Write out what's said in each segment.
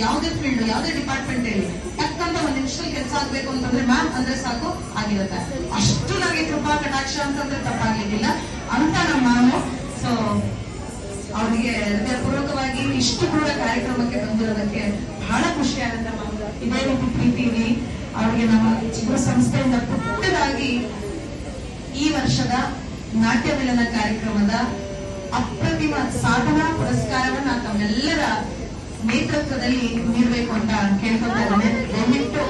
ಯಾವುದೇ ಫೀಲ್ಡ್ ಯಾವುದೇ ಡಿಪಾರ್ಟ್ಮೆಂಟ್ ಹೇಳಿ ತಕ್ಕಂತ ಒಂದ್ ನಿಮಿಷದಲ್ಲಿ ಕೆಲಸ ಆಗ್ಬೇಕು ಅಂತಂದ್ರೆ ಮ್ಯಾಮ್ ಅಂದ್ರೆ ಸಾಕು, ಆಗಿರುತ್ತೆ. ಅಷ್ಟು ನನಗೆ ಕೃಪಾ ಕಟಾಕ್ಷ ಅಂತಂದ್ರೆ ತಪ್ಪಾಗ್ಲಿಕ್ಕಿಲ್ಲ. ಅಂತ ನಮ್ಮ ಮ್ಯಾಮು ಸೊ ಅವರಿಗೆ ಹೃದಯಪೂರ್ವಕವಾಗಿ ಇಷ್ಟು ಕೂಡ ಕಾರ್ಯಕ್ರಮಕ್ಕೆ ಬಂದಿರೋದಕ್ಕೆ ಬಹಳ ಖುಷಿ ಆಗುತ್ತೆ ಮ್ಯಾಮ್ ಇದೇ ರೀತಿ ಅವರಿಗೆ ನಮ್ಮ ಚಿಕ್ಕ ಸಂಸ್ಥೆಯಿಂದ ಪುಟ್ಟದಾಗಿ ಈ ವರ್ಷದ ನಾಟ್ಯ ಮಿಲನ ಕಾರ್ಯಕ್ರಮದ ಅಪ್ರತಿಮ ಸಾಧನಾ ಪುರಸ್ಕಾರವನ್ನ ತಮ್ಮೆಲ್ಲರ ನೇತೃತ್ವದಲ್ಲಿ ನೀಡಬೇಕು ಅಂತ ಕೇಳ್ಕೊತಾ ಇದ್ದೇನೆ ದಯವಿಟ್ಟು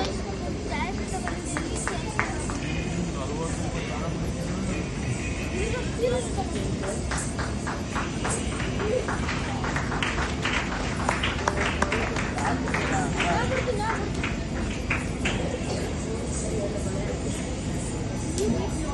ಚಪ್ಪಾಳೆ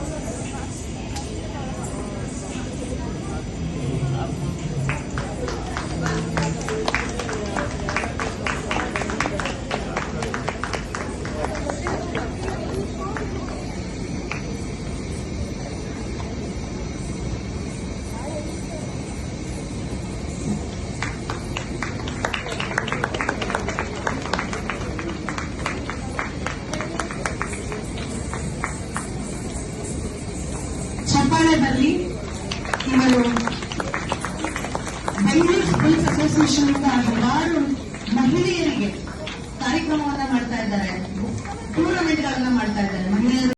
ಬರಲಿ ಇವರು ಬೆಂಗಳೂರು ಸ್ಕೂಲ್ಸ್ ಅಸೋಸಿಯೇಷನ್ ಇಂದ ಹಲವಾರು ಮಹಿಳೆಯರಿಗೆ ಕಾರ್ಯಕ್ರಮವನ್ನ ಮಾಡ್ತಾ ಇದ್ದಾರೆ. ಟೂರ್ನಮೆಂಟ್ಗಳನ್ನ ಮಾಡ್ತಾ ಇದ್ದಾರೆ.